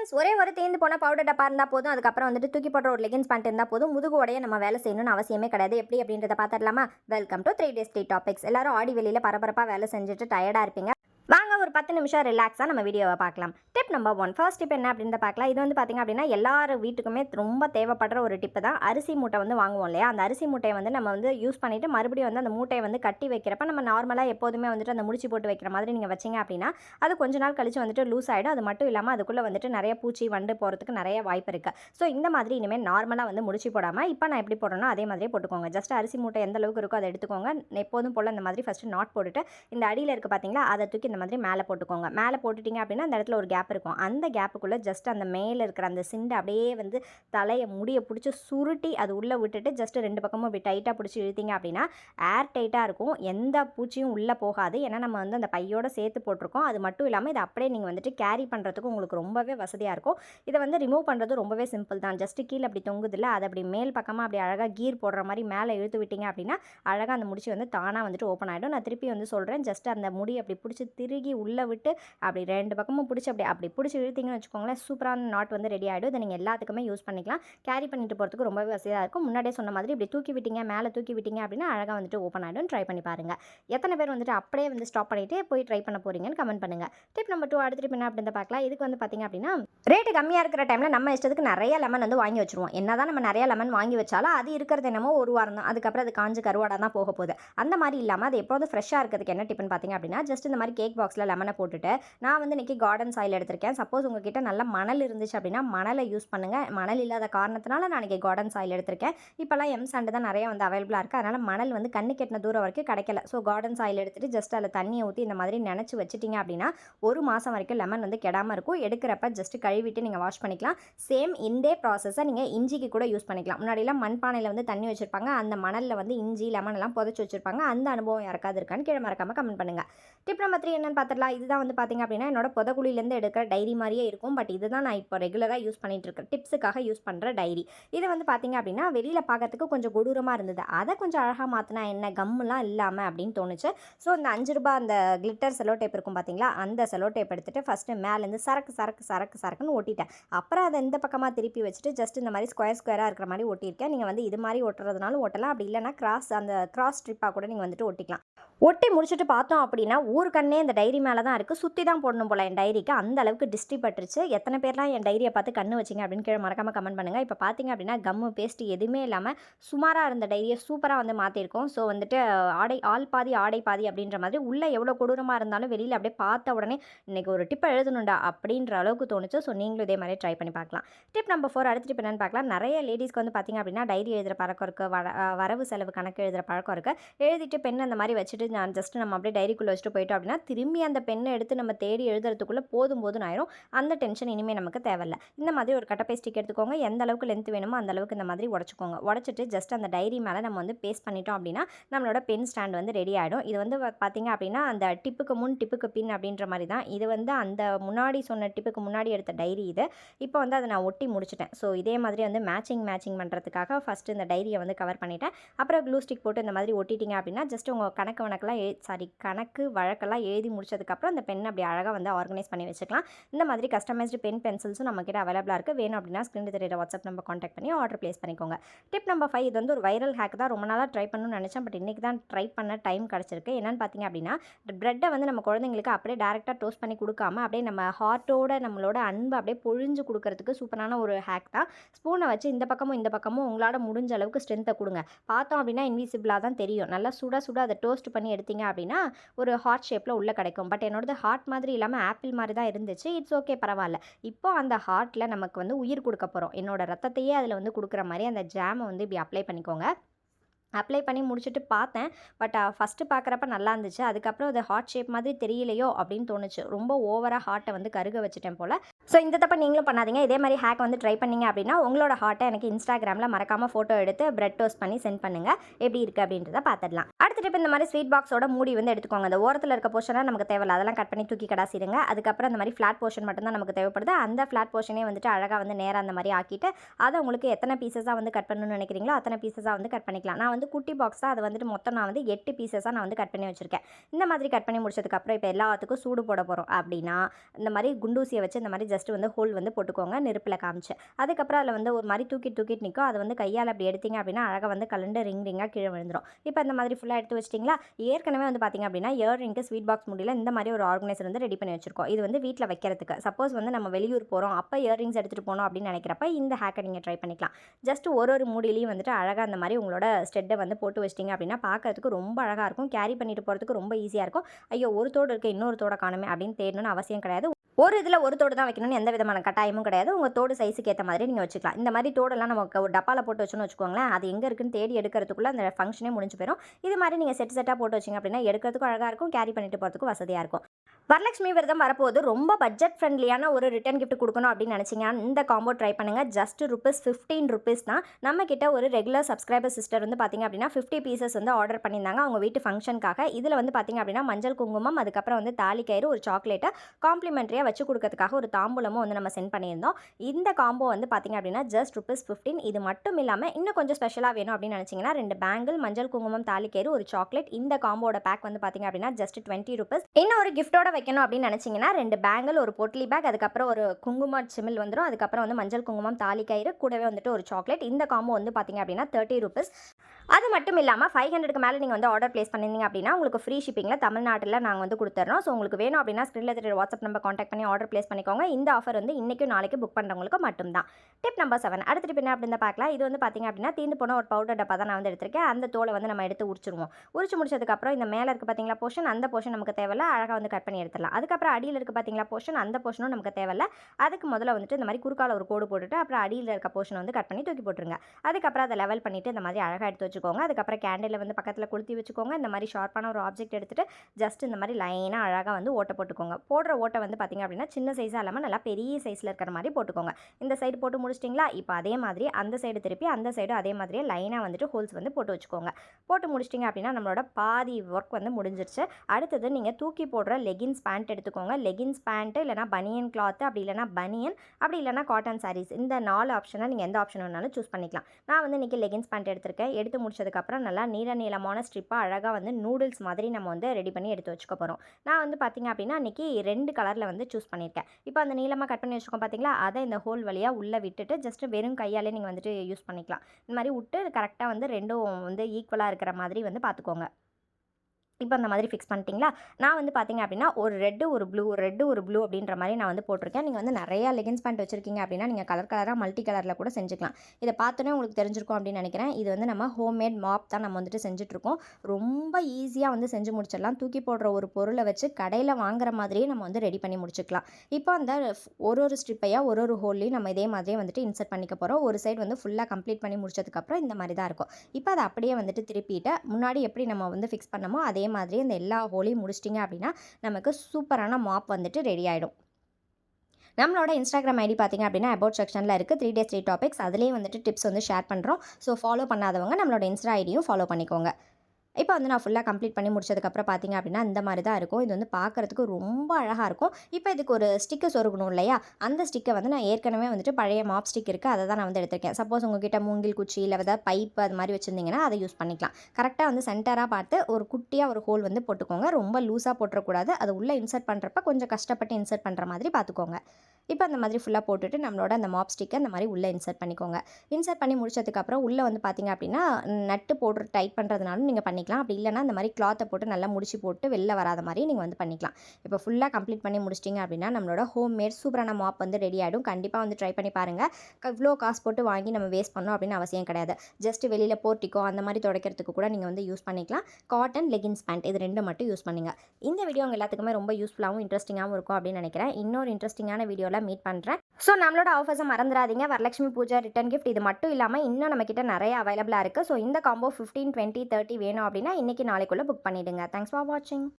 Friends ஒரே ஒரு தேர்ந்து போன பவுடர் டப்பா இருந்தால் போதும். அதுக்கப்புறம் வந்துட்டு தூக்கி போடுற ஒரு லெகின்ஸ் பண்ணிட்டு இருந்தால் போதும். முதுகு உடைய நம்ம வேலை செய்யணும்னு அவசியமே கிடையாது. எப்படி அப்படின்றத பார்த்துடலாமா? Welcome to three days three topics எல்லாரும் ஆடி வெளியில் பரபரப்பாக வேலை செஞ்சுட்டு டயர்டாக இருப்பீங்க. வாங்க ஒரு பத்து நிமிஷம் ரிலாக்ஸாக நம்ம வீடியோவை பார்க்கலாம். Tip number one first tip என்ன அப்படின்னு பார்க்கலாம். இது வந்து பார்த்திங்க அப்படின்னா எல்லார் வீட்டுக்குமே ரொம்ப தேவைப்படுற ஒரு டிப்பு தான். அரிசி மூட்டை வந்து வாங்குவோம் இல்லையா? அந்த அரிசி மூட்டையை வந்து நம்ம வந்து யூஸ் பண்ணிவிட்டு மறுபடியும் வந்து அந்த மூட்டையை வந்து கட்டி வைக்கிறப்ப நம்ம நார்மலாக எப்போதுமே வந்துட்டு அந்த முடிச்சு போட்டு வைக்கிற மாதிரி நீங்கள் வச்சிங்க அப்படின்னா அது கொஞ்ச நாள் கழிச்சு வந்துட்டு லூஸ் ஆகிடும் அது மட்டும் இல்லாமல் அதுக்குள்ளே வந்துட்டு நிறைய பூச்சி வண்டு போகிறதுக்கு நிறைய வாய்ப்பு இருக்குது ஸோ இந்த மாதிரி இனிமேல் நார்மலாக வந்து முடிச்சு போடாமல் இப்போ நான் எப்படி போடுறேனோ அதே மாதிரியே போட்டுக்கோங்க. ஜஸ்ட் அரிசி மூட்டை எந்த அளவுக்கு இருக்கோ அதை எடுத்துக்கோங்க. எப்போதும் போல் இந்த மாதிரி ஃபஸ்ட்டு நாட் போட்டுட்டு இந்த அடியில் இருக்குது பார்த்தீங்களா அதை தூக்கி இந்த மாதிரி மேலே போட்டுக்கோங்க. மேலே போட்டுட்டிங்க அப்படின்னா அந்த இடத்துல ஒரு கேப் இருக்கும். அந்த கேப்புக்குள்ளே ஜஸ்ட் அந்த மேலே இருக்கிற அந்த சிண்டை அப்படியே வந்து தலையை முடியை பிடிச்சி சுருட்டி அது உள்ளே விட்டுட்டு ஜஸ்ட் ரெண்டு பக்கமும் அப்படி டைட்டாக பிடிச்சி இழுத்திங்க அப்படின்னா ஏர் டைட்டாக இருக்கும். எந்த பூச்சியும் உள்ளே போகாது. ஏன்னா நம்ம வந்து அந்த பையோட சேர்த்து போட்டிருக்கோம். அது மட்டும் இல்லாமல் இதை அப்படியே நீங்கள் வந்துட்டு கேரி பண்ணுறதுக்கு உங்களுக்கு ரொம்பவே வசதியாக இருக்கும். இதை வந்து ரிமூவ் பண்ணுறது ரொம்பவே சிம்பிள் தான். ஜஸ்ட்டு கீழே அப்படி தொங்குதில்ல அது அப்படி மேல் பக்கமாக அப்படி அழகாக கீர் போடுற மாதிரி மேலே இழுத்து விட்டீங்க அப்படின்னா அழகாக அந்த முடிச்சு வந்து தானாக வந்துட்டு ஓப்பன் ஆகிடும் நான் திருப்பி வந்து சொல்கிறேன் ஜஸ்ட் அந்த முடி அப்படி பிடிச்சி திருகி உள்ளே விட்டு அப்படி ரெண்டு பக்கமும் பிடிச்சி அப்படி அப்படி பிடிச்சி இழுத்தீங்கன்னு வச்சுக்கோங்களேன் சூப்பரான நாட் வந்து ரெடி ஆகிடும் இதை நீங்கள் எல்லாத்துக்குமே யூஸ் பண்ணிக்கலாம். கேரி பண்ணிட்டு போகிறதுக்கு ரொம்பவே வசதியாக இருக்கும். முன்னாடியே சொன்ன மாதிரி இப்படி தூக்கி விட்டீங்க மேலே தூக்கி விட்டீங்க அப்படின்னா அழகாக வந்துட்டு ஓப்பன் ஆகிடும் ட்ரை பண்ணி பாருங்கள் எத்தனை பேர் வந்துட்டு அப்படியே வந்து ஸ்டாப் பண்ணிவிட்டு போய் ட்ரை பண்ண போகிறீங்கன்னு கமெண்ட் பண்ணுங்கள் டிப் நம்பர் டூ அடுத்த டிப் என்ன அப்படின்னு பார்க்கலாம். இதுக்கு வந்து பார்த்திங்க அப்படின்னா ரேட்டு கம்மியாக இருக்கிற டைமில் நம்ம இஷ்டத்துக்கு நிறைய லெமன் வந்து வாங்கி வச்சுருவோம். என்ன தான் நம்ம நிறைய லெமன் வாங்கி வச்சாலும் அது இருக்கிறது என்னமோ ஒரு வாரம் தான். அதுக்கப்புறம் அது காஞ்சு கருவாடாக தான் போக போகுது. அந்த மாதிரி இல்லாமல் அது எப்போதும் ஃப்ரெஷ்ஷாக இருக்கிறதுக்கு என்ன டிப்னு பார்த்தீங்க அப்படின்னா ஜஸ்ட் இந்த மாதிரி கேக் பாக்ஸில் லெமனை போட்டுட்டு நான் வந்து இன்றைக்கி கார்டன் சாயில் எடுத்திருக்கேன். சப்போஸ் உங்ககிட்ட நல்ல மணல் இருந்துச்சு அப்படின்னா மணலை யூஸ் பண்ணுங்கள் மணல் இல்லாத காரணத்தினால நான் இன்றைக்கி கார்டன் சாயில் எடுத்திருக்கேன். இப்போல்லாம் எம் சாண்டு தான் நிறைய வந்து அவைலபிளாக இருக்குது அதனால் மணல் வந்து கண்ணு கெட்டின தூரம் வரைக்கும் கிடைக்கல. ஸோ கார்டன் சாயில் எடுத்துகிட்டு ஜஸ்ட் அதில் தண்ணியை ஊற்றி இந்த மாதிரி நினச்சி வச்சுட்டிங்க அப்படின்னா ஒரு மாதம் வரைக்கும் லெமன் வந்து கெடாமல் இருக்கும். எடுக்கிறப்ப ஜஸ்ட் கழுவிட்டு நீங்கள் வாஷ் பண்ணிக்கலாம். சேம் இதே ப்ராசஸை நீங்கள் இஞ்சிக்கு கூட யூஸ் பண்ணிக்கலாம். முன்னாடிலாம் மண்பானையில் வந்து தண்ணி வச்சுருப்பாங்க. அந்த மணலில் வந்து இஞ்சி லெமன் எல்லாம் புதைச்சி வச்சுருப்பாங்க. அந்த அனுபவம் யாருக்காவது இருக்கான்னு கீழே மறக்காமல் கமெண்ட் பண்ணுங்கள் டிப் நம்பர் த்ரீ என்னென்னு பார்த்துடலாம் இதுதான் வந்து பார்த்திங்க அப்படின்னா என்னோட புதகுழிலேருந்து எடுக்கிற டைரி மாதிரியே இருக்கும். பட் இதுதான் நான் இப்போ ரெகுலராக யூஸ் பண்ணிகிட்டு இருக்கேன். டிப்ஸுக்காக யூஸ் பண்ணுற டைரி. இது வந்து பார்த்திங்க அப்படின்னா வெளியில் பார்க்கறதுக்கு கொஞ்சம் கொடூரமாக இருந்தது. அதை கொஞ்சம் அழகாக மாற்றினா என்ன? கம்முலாம் இல்லாமல் அப்படின்னு தோணுச்சு. ஸோ இந்த அஞ்சு ரூபாய் அந்த கிளிட்டர் செலோ டேப் இருக்கும் பார்த்தீங்களா அந்த செலோ டேப் எடுத்துகிட்டு ஃபஸ்ட்டு மேலேருந்து சரக்கு சரக்கு சரக்கு சரக்குன்னு ஒட்டிட்டேன். அப்புறம் அதை இந்த பக்கமாக திருப்பி வச்சுட்டு ஜஸ்ட் இந்த மாதிரி ஸ்கொயர் ஸ்கொயராக இருக்கிற மாதிரி ஒட்டியிருக்கேன். நீங்கள் வந்து இது மாதிரி ஒட்டுறதுனாலும் ஒட்டலாம். அப்படி இல்லைனா கிராஸ் அந்த கிராஸ் ஸ்ட்ரிப்பாக கூட நீங்கள் வந்துட்டு ஒட்டிக்கலாம். ஒட்டி முடிச்சுட்டு பார்த்தோம் அப்படின்னா ஊர் கண்ணே இந்த டைரி மேலே தான் இருக்குது சுற்றி தான் போடணும் போல் என் டைரிக்கு. அந்த அளவுக்கு டிஸ்ட்ரி பட்டுருச்சு. எத்தனை பேர்லாம் என் டைரியை பார்த்து கண்ணு வச்சிங்க அப்படின்னு கீழே மறக்காமல் கமெண்ட் பண்ணுங்கள் இப்போ பார்த்தீங்க அப்படின்னா கம்மு பேஸ்ட் எதுவுமே இல்லாமல் சுமாராக இருந்த டைரியை சூப்பராக வந்து மாற்றிருக்கோம் ஸோ வந்துட்டு ஆடை ஆள் பாதி ஆடை பாதி அப்படின்ற மாதிரி உள்ளே எவ்வளோ கொடூரமாக இருந்தாலும் வெளியில் அப்படியே பார்த்த உடனே இன்றைக்கி ஒரு டிப்பை எழுதணுண்டா அப்படின்ற அளவுக்கு தோணுச்சு. ஸோ நீங்களும் இதே மாதிரி ட்ரை பண்ணி பார்க்கலாம். டிப் நம்பர் ஃபோர் அடுத்த டிப் என்னென்னு பார்க்கலாம். நிறைய லேடிஸ்க்கு வந்து பார்த்திங்க அப்படின்னா டைரி எழுதுகிற பழக்கம் இருக்குது வர வரவு செலவு கணக்கு எழுதுகிற பழக்கம் இருக்குது எழுதிட்டு பெண் அந்த மாதிரி வச்சுட்டு நான் ஜஸ்ட் நம்ம அப்படியே டைரிக்குள்ளே வச்சுட்டு போயிட்டோம் அப்படின்னா திரும்பி அந்த பெண்ணை எடுத்து நம்ம தேடி எழுதுறதுக்குள்ளே போதும் போதும் ஆயிரும். அந்த டென்ஷன் இனிமேல் நமக்கு தேவையில்ல. இந்த மாதிரி ஒரு கட்டப்பை ஸ்டிக் எடுத்துக்கோங்க. எந்த அளவுக்கு லென்த் வேணுமோ அந்த அளவுக்கு இந்த மாதிரி உடச்சிக்கோங்க. உடச்சிட்டு ஜஸ்ட் அந்த டைரி மேலே நம்ம வந்து பேஸ்ட் பண்ணிட்டோம் அப்படின்னா நம்மளோட பென் ஸ்டாண்ட் வந்து ரெடி ஆகிடும் இது வந்து பார்த்தீங்க அப்படின்னா அந்த டிப்புக்கு முன் டிப்புக்கு பின் அப்படின்ற மாதிரி தான். இது வந்து அந்த முன்னாடி சொன்ன டிப்புக்கு முன்னாடி எடுத்த டைரி இது. இப்போ வந்து அதை நான் ஒட்டி முடிச்சிட்டேன். ஸோ இதே மாதிரி வந்து மேட்சிங் மேட்சிங் பண்ணுறதுக்காக ஃபஸ்ட்டு இந்த டைரியை வந்து கவர் பண்ணிட்டேன். அப்புறம் க்ளூ ஸ்டிக் போட்டு இந்த மாதிரி ஒட்டிட்டீங்க அப்படின்னா ஜஸ்ட் உங்கள் கணக்கு வழக்கெல்லாம் எழு சாரி கணக்கு வழக்கெல்லாம் எழுதி முடிச்சதுக்கப்புறம் அந்த பென் அப்படி அழகாக வந்து ஆர்கனைஸ் பண்ணி வச்சுக்கலாம். இந்த மாதிரி கஸ்டமைஸ்டு பென் பென்சில்ஸும் நம்மக்கிட்ட அவைலபிளாக இருக்குது வேணும் அப்படின்னா ஸ்க்ரீன் தெரியிற வாட்ஸ்அப் நம்பர் காண்டாக்ட் பண்ணி ஆர்டர் ப்ளேஸ் பண்ணிக்கோங்க. டிப் நம்பர் ஃபைவ் இது வந்து ஒரு வைரல் ஹேக் தான். ரொம்ப நாளாக ட்ரை பண்ணணும்னு நினச்சேன். பட் இன்றைக்கி தான் ட்ரை பண்ண டைம் கிடச்சிருக்கு. என்னென்னு பார்த்தீங்க அப்படின்னா ப்ரெட்டை வந்து நம்ம குழந்தைங்களுக்கு அப்படியே டேரெக்டாக டோஸ்ட் பண்ணி கொடுக்காம அப்படியே நம்ம ஹார்ட்டோட நம்மளோட அன்பு அப்படியே பொழிஞ்சு கொடுக்கறதுக்கு சூப்பரான ஒரு ஹேக் தான். ஸ்பூனை வச்சு இந்த பக்கமும் இந்த பக்கமும் உங்களால் முடிஞ்ச அளவுக்கு ஸ்ட்ரென்த்தை கொடுங்க. பார்த்தோம் அப்படின்னா இன்விசிபிளாக தான் தெரியும். நல்லா சுட சுட அதை டோஸ்ட் பண்ணி எடுத்தீங்க அப்படின்னா ஒரு ஹார்ட் ஷேப்பில் உள்ளே கிடைக்கும். பட் என்னோடது ஹார்ட் மாதிரி இல்லாமல் ஆப்பிள் மாதிரி தான் இருந்துச்சு. இட்ஸ் ஓகே பரவாயில்ல. இப்போ அந்த ஹார்ட்டில் நமக்கு வந்து உயிர் கொடுக்க போகிறோம் என்னோட ரத்தத்தையே அதில் வந்து கொடுக்குற மாதிரி அந்த ஜாமை வந்து இப்படி அப்ளை பண்ணிக்கோங்க. அப்ளை பண்ணி முடிச்சுட்டு பார்த்தேன். பட் ஃபஸ்ட்டு பார்க்குறப்ப நல்லா இருந்துச்சு. அதுக்கப்புறம் அது ஹார்ட் ஷேப் மாதிரி தெரியலையோ அப்படின்னு தோணுச்சு. ரொம்ப ஓவராக ஹார்ட்டை வந்து கருக வச்சுட்டேன் போல். ஸோ இந்த தப்பை நீங்களும் பண்ணாதீங்க. இதே மாதிரி ஹேக் வந்து ட்ரை பண்ணீங்க அப்படின்னா உங்களோட ஹார்ட்டை எனக்கு இன்ஸ்டாகிராமில் மறக்காமல் ஃபோட்டோ எடுத்து பிரெட் டோஸ்ட் பண்ணி சென்ட் பண்ணுங்கள் எப்படி இருக்குது அப்படின்றத பார்த்துடலாம். அடுத்த டிப் இந்த மாதிரி ஸ்வீட் பாக்ஸோட மூடி வந்து எடுத்துக்கோங்க. அந்த ஓரத்தில் இருக்க போர்ஷனாக நமக்கு தேவையில்ல. அதெல்லாம் கட் பண்ணி தூக்கி கடாசிடுங்க அதுக்கப்புறம் அந்த மாதிரி ஃப்ளாட் போர்ஷன் மட்டும்தான் நமக்கு தேவைப்படுது. அந்த ஃப்ளாட் போர்ஷனே வந்துட்டு அழகாக வந்து நேராக அந்த மாதிரி ஆக்கிட்டு அதை உங்களுக்கு எத்தனை பீசஸாக வந்து கட் பண்ணணும்னு நினைக்கிறீங்களோ அத்தனை பீசஸாக வந்து கட் பண்ணிக்கலாம். நான் வந்து வந்து குட்டி பாக்ஸ் தான். அது வந்துட்டு மொத்தம் நான் வந்து எட்டு பீசஸாக நான் வந்து கட் பண்ணி வச்சுருக்கேன். இந்த மாதிரி கட் பண்ணி முடிச்சதுக்கப்புறம் இப்போ எல்லாத்துக்கும் சூடு போட போகிறோம் அப்படின்னா இந்த மாதிரி குண்டூசியை வச்சு இந்த மாதிரி ஜஸ்ட் வந்து ஹோல் வந்து போட்டுக்கோங்க நெருப்பில் காமிச்சேன் அதுக்கப்புறம் அதில் வந்து ஒரு மாதிரி தூக்கி தூக்கிட்டு நிற்கும் அதை வந்து கையால் அப்படி எடுத்தீங்க அப்படின்னா அழகாக வந்து கலண்டு ரிங் ரிங்காக கீழே விழுந்துரும். இப்போ இந்த மாதிரி ஃபுல்லாக எடுத்து வச்சிட்டிங்களா? ஏற்கனவே வந்து பார்த்திங்க அப்படின்னா இயர் ரிங்க்கு ஸ்வீட் பாக்ஸ் முடியல இந்த மாதிரி ஒரு ஆர்கனைசர் வந்து ரெடி பண்ணி வச்சிருக்கோம். இது வந்து வீட்டில் வைக்கிறதுக்கு. சப்போஸ் வந்து நம்ம வெளியூர் போகிறோம் அப்போ இயரிங்ஸ் எடுத்துகிட்டு போகணும் அப்படின்னு நினைக்கிறப்ப இந்த ஹேக்கை நீங்கள் ட்ரை பண்ணிக்கலாம். ஜஸ்ட் ஒரு ஒரு மூடிலையும் வந்துட்டு அழகாக அந்த மாதிரி உங்களோட ஸ்டெட்டை வந்து போட்டு வச்சிட்டிங்க அப்படின்னா பார்க்கறதுக்கு ரொம்ப அழகாக இருக்கும். கேரி பண்ணிட்டு போகிறதுக்கு ரொம்ப ஈஸியாக இருக்கும். ஐயோ ஒரு தோடு இருக்க இன்னொரு தோட காணுமே அப்படின்னு தேடணும்னு அவசியம் கிடையாது. ஒரு இதில் ஒரு தோடு தான் வைக்கணும்னு எந்த விதமான கட்டாயமும் கிடையாது. உங்கள் தோடு சைஸுக்கு ஏற்ற மாதிரி நீங்கள் வச்சுக்கலாம். இந்த மாதிரி தோடெல்லாம் நமக்கு ஒரு டப்பாவில் போட்டு வச்சோன்னு வச்சுக்கோங்களேன் அது எங்கே இருக்குன்னு தேடி எடுக்கிறதுக்குள்ளே அந்த ஃபங்க்ஷனே முடிஞ்சு போயிடும் இது மாதிரி நீங்கள் செட் செட்டாக போட்டு வச்சிங்க அப்படின்னா எடுக்கிறதுக்கும் அழகாக இருக்கும் கேரி பண்ணிட்டு போகிறதுக்கும் வசதியாக இருக்கும். வரலட்சுமி விரதம் வரப்போது ரொம்ப பட்ஜெட் ஃப்ரெண்ட்லியான ஒரு ரிட்டன் கிஃப்ட் கொடுக்கணும் அப்படின்னு நினச்சிங்க. இந்த காம்போ ட்ரை பண்ணுங்கள் ஜஸ்ட் ருபீஸ் ஃபிஃப்டீன் ருபீஸ் தான். நம்ம கிட்ட ஒரு ரெகுலர் சப்ஸ்கிரைபர் சிஸ்டர் வந்து பார்த்திங்க அப்படின்னா ஃபிஃப்டி பீசஸ் வந்து ஆர்டர் பண்ணியிருந்தாங்க. அவங்க வீட்டு ஃபங்க்ஷனுக்காக இதில் வந்து பார்த்திங்க அப்படின்னா மஞ்சள் குங்குமம் அதுக்கப்புறம் வந்து தாலி கயிறு ஒரு சாக்லேட்டை காம்ப்ளிமெண்ட்ரியாக வச்சு கொடுக்கறதுக்காக ஒரு தாம்பூலமும் வந்து நம்ம சென்ட் பண்ணியிருந்தோம். இந்த காம்போ வந்து பார்த்திங்க அப்படின்னா ஜஸ்ட் ருபீஸ் ஃபிஃப்டீன் இது மட்டும் இல்லாமல் இன்னும் கொஞ்சம் ஸ்பெஷலாக வேணும் அப்படின்னு நினச்சிங்கன்னா ரெண்டு பேங்கிள் மஞ்சள் குங்குமம் தாலி கயிறு ஒரு சாக்லேட் இந்த காம்போட பேக் வந்து பார்த்திங்க அப்படின்னா ஜஸ்ட் டுவெண்ட்டி ருபீஸ் இன்னும் ஒரு கிஃப்ட்டோட வைக்கணும் அப்படின்னு நினச்சிங்கன்னா ரெண்டு பேங்கிள் ஒரு பொட்லி பேக் அதுக்கப்புறம் ஒரு குங்கும சிமில் வந்துடும் அதுக்கப்புறம் வந்து மஞ்சள் குங்குமம் தாலி கயிறு கூடவே வந்துட்டு ஒரு சாக்லேட் இந்த காம்போ வந்து பார்த்திங்க அப்படின்னா தேர்ட்டி ருபீஸ் அது மட்டும் இல்லாமல் ஃபைவ் ஹண்ட்ரடுக்கு மேலே நீங்கள் வந்து ஆர்டர் ப்ளேஸ் பண்ணியிருந்தீங்க அப்படின்னா உங்களுக்கு ஃப்ரீ ஷிப்பிங்கில் தமிழ்நாட்டில் நாங்கள் வந்து கொடுத்துட்றோம் ஸோ உங்களுக்கு வேணும் அப்படின்னா ஸ்க்ரீனில் தெரியுற வாட்ஸ்அப் நம்பர் காண்டாக்ட் பண்ணி ஆர்டர் ப்ளேஸ் பண்ணிக்கோங்க. இந்த ஆஃபர் வந்து இன்றைக்கும் நாளைக்கு புக் பண்ணுறவங்களுக்கு மட்டும்தான். டிப் நம்பர் செவன் அடுத்து பின்ன என்ன அப்படின்னு பார்க்கலாம். இது வந்து பார்த்திங்க அப்படின்னா தீந்து போன ஒரு பவுடர் டப்பா தான் நான் வந்து எடுத்திருக்கேன். அந்த தோலை வந்து நம்ம எடுத்து உரிச்சிருவோம். உரிச்சு முடிச்சதுக்கப்புறம் இந்த மேலே இருக்குது பார்த்தீங்களா போர்ஷன் அந்த போர்ஷன் நமக்கு தேவையில்ல. அழகாக வந்து கட் பண்ணி எடுத்துடலாம். அதுக்கப்புறம் அடியில் இருக்குது பார்த்தீங்களா போர்ஷன் அந்த போர்ஷனும் நமக்கு தேவையில்ல. அதுக்கு முதல்ல வந்துட்டு இந்த மாதிரி குறுக்கால ஒரு கோடு போட்டுட்டு அப்புறம் அடியில் இருக்க போர்ஷன் வந்து கட் பண்ணி தூக்கி போட்டுருங்க. அதுக்கப்புறம் அதை லெவல் பண்ணிவிட்டு இந்த மாதிரி அழகாக எடுத்து வச்சுக்கோங்க. அதுக்கப்புறம் கேண்டிலில் வந்து பக்கத்தில் கொளுத்தி வச்சுக்கோங்க. இந்த மாதிரி ஷார்ப்பான ஒரு ஆப்ஜெக்ட் எடுத்துகிட்டு ஜஸ்ட் இந்த மாதிரி லைனாக அழகாக வந்து ஓட்டை போட்டுக்கோங்க. போடுற ஓட்டை வந்து பார்த்திங்க அப்படின்னா சின்ன சைஸாக இல்லாமல் நல்லா பெரிய சைஸில் இருக்கிற மாதிரி போட்டுக்கோங்க. இந்த சைடு போட்டு முடிச்சிட்டிங்களா? இப்போ அதே மாதிரி அந்த சைடு திருப்பி அந்த சைடு அதே மாதிரியே லைனாக வந்துட்டு ஹோல்ஸ் வந்து போட்டு வச்சுக்கோங்க. போட்டு முடிச்சிட்டிங்க அப்படின்னா நம்மளோட பாதி ஒர்க் வந்து முடிஞ்சிருச்சு. அடுத்தது நீங்கள் தூக்கி போடுற லெகின்ஸ் பேண்ட் எடுத்துக்கோங்க. லெகின்ஸ் பேண்ட்டு இல்லைனா பனியன் கிளாத்து அப்படி இல்லைனா பனியன் அப்படி இல்லைனா காட்டன் சாரீஸ் இந்த நாலு ஆப்ஷனாக நீங்கள் எந்த ஆப்ஷன் வேணாலும் சூஸ் பண்ணிக்கலாம். நான் வந்து இன்றைக்கி லெகின்ஸ் பேண்ட் எடுத்திருக்கேன். எடுத்து முடிச்சதுக்கப்புறம் நல்லா நீள நீளமான ஸ்ட்ரிப்பாக அழகாக வந்து நூடுல்ஸ் மாதிரி நம்ம வந்து ரெடி பண்ணி எடுத்து வச்சுக்க போகிறோம் நான் வந்து பார்த்திங்க அப்படின்னா இன்றைக்கி ரெண்டு கலரில் வந்து சூஸ் பண்ணியிருக்கேன். இப்போ அந்த நீளமாக கட் பண்ணி வச்சுக்கோம் பார்த்தீங்களா அதை இந்த ஹோல் வழியாக உள்ளே விட்டுட்டு ஜஸ்ட் வெறும் கையாலே நீங்கள் வந்துட்டு யூஸ் பண்ணிக்கலாம். இந்த மாதிரி விட்டு கரெக்டாக வந்து ரெண்டும் வந்து ஈக்குவலாக இருக்கிற மாதிரி வந்து பார்த்துக்கோங்க இப்போ அந்த மாதிரி ஃபிக்ஸ் பண்ணிட்டீங்களா? நான் வந்து பார்த்தீங்க அப்படின்னா ஒரு ரெட்டு ஒரு ப்ளூ ஒரு ரெட்டு ஒரு ப்ளூ அப்படின்ற மாதிரி நான் வந்து போட்டிருக்கேன். நீங்கள் வந்து நிறையா லெகின்ஸ் பேண்ட் வச்சிருக்கீங்க அப்படின்னா நீங்கள் கலர் கலராக மல்டி கலரில் கூட செஞ்சுக்கலாம். இதை பார்த்தோன்னே உங்களுக்கு தெரிஞ்சிருக்கும் அப்படின்னு நினைக்கிறேன். இது வந்து நம்ம ஹோம்மேட் மாப் தான் நம்ம வந்துட்டு செஞ்சுட்ருக்கோம். ரொம்ப ஈஸியாக வந்து செஞ்சு முடிச்சிடலாம். தூக்கி போடுற ஒரு பொருளை வச்சு கடையில் வாங்குற மாதிரியே நம்ம வந்து ரெடி பண்ணி முடிச்சுக்கலாம். இப்போ அந்த ஒரு ஒரு ஸ்ட்ரிப்பையாக ஒரு ஒரு ஹோல்லையும் நம்ம இதே மாதிரியே வந்துட்டு இன்சர்ட் பண்ணிக்க போகிறோம் ஒரு சைடு வந்து ஃபுல்லாக கம்ப்ளீட் பண்ணி முடிச்சதுக்கப்புறம் இந்த மாதிரி தான் இருக்கும். இப்போ அதை அப்படியே வந்துட்டு திருப்பிட்டு முன்னாடி எப்படி நம்ம வந்து ஃபிக்ஸ் பண்ணமோ அதே மாதிரி இந்த எல்லா ஹோலையும் முடிச்சிட்டிங்க அப்படின்னா நமக்கு சூப்பரான மாப் வந்துட்டு ரெடி ஆகிடும் நம்மளோட இன்ஸ்டாகிராம் ஐடி பார்த்தீங்க அப்படின்னா அபவுட் செக்ஷனில் இருக்குது த்ரீ டேஸ் த்ரீ டாபிக்ஸ் அதுலேயே வந்துட்டு டிப்ஸ் வந்து ஷேர் பண்ணுறோம் ஸோ ஃபாலோ பண்ணாதவங்க நம்மளோட இன்ஸ்டா ஐடியும் ஃபாலோ பண்ணிக்கோங்க. இப்போ வந்து நான் ஃபுல்லாக கம்ப்ளீட் பண்ணி முடிச்சதுக்கப்புறம் பார்த்தீங்க அப்படின்னா இந்த மாதிரி தான் இருக்கும். இது வந்து பார்க்குறதுக்கு ரொம்ப அழகாக இருக்கும். இப்போ இதுக்கு ஒரு ஸ்டிக்கு சொருகணும் இல்லையா? அந்த ஸ்டிக்கை வந்து நான் ஏற்கனவே வந்துட்டு பழைய மாப் ஸ்டிக் இருக்குது அதை தான் நான் வந்து எடுத்திருக்கேன். சப்போஸ் உங்ககிட்ட மூங்கில் குச்சி இல்லை ஏதாவது பைப் அது மாதிரி வச்சுருந்தீங்கன்னா அதை யூஸ் பண்ணிக்கலாம். கரெக்டாக வந்து சென்டராக பார்த்து ஒரு குட்டியாக ஒரு ஹோல் வந்து போட்டுக்கோங்க. ரொம்ப லூஸாக போட்டுறக்கூடாது. அதை உள்ளே இன்சர்ட் பண்ணுறப்ப கொஞ்சம் கஷ்டப்பட்டு இன்சர்ட் பண்ணுற மாதிரி பார்த்துக்கோங்க. இப்போ அந்த மாதிரி ஃபுல்லாக போட்டுட்டு நம்மளோட அந்த மாப் ஸ்டிக்கை அந்த மாதிரி உள்ளே இன்சர்ட் பண்ணிக்கோங்க. இன்சர்ட் பண்ணி முடிச்சதுக்கப்புறம் உள்ளே வந்து பார்த்தீங்க அப்படின்னா நட்டு போட்டு டைட் பண்ணுறதுனாலும் நீங்கள் பண்ணி பண்ணிக்கலாம். அப்படி இல்லைனா இந்த மாதிரி கிளாத்தை போட்டு நல்லா முடிச்சு போட்டு வெளில வராத மாதிரி நீங்கள் வந்து பண்ணிக்கலாம். இப்போ ஃபுல்லாக கம்ப்ளீட் பண்ணி முடிச்சிட்டிங்க அப்படின்னா நம்மளோட ஹோம் மேட் சூப்பரான மாப் வந்து ரெடி ஆகிடும் கண்டிப்பாக வந்து ட்ரை பண்ணி பாருங்கள் இவ்வளோ காசு போட்டு வாங்கி நம்ம வேஸ்ட் பண்ணோம் அப்படின்னு அவசியம் கிடையாது. ஜஸ்ட் வெளியில் போர்ட்டிக்கோ அந்த மாதிரி துடைக்கிறதுக்கு கூட நீங்கள் வந்து யூஸ் பண்ணிக்கலாம். காட்டன் லெகின்ஸ் பேண்ட் இது ரெண்டு மட்டும் யூஸ் பண்ணுங்கள் இந்த வீடியோ உங்கள் எல்லாத்துக்குமே ரொம்ப யூஸ்ஃபுல்லாகவும் இன்ட்ரெஸ்டிங்காகவும் இருக்கும் அப்படின்னு நினைக்கிறேன். இன்னொரு இன்ட்ரெஸ்டிங்கான வீடியோவில் மீட் பண்ணுறேன் ஸோ நம்மளோட ஆஃபர்ஸை மறந்துடாதீங்க வரலட்சுமி பூஜா ரிட்டன் கிஃப்ட் இது மட்டும் இல்லாமல் இன்னும் நம்மக்கிட்ட நிறைய அவைலபிளாக இருக்குது ஸோ இந்த காம்போ ஃபிஃப்டீன் டுவெண்ட்டி தேர்ட்டி வேணும் அப்படின்னா இன்றைக்கி நாளைக்குள்ளே புக் பண்ணிவிடுங்க தேங்க்ஸ் ஃபார் வாட்சிங்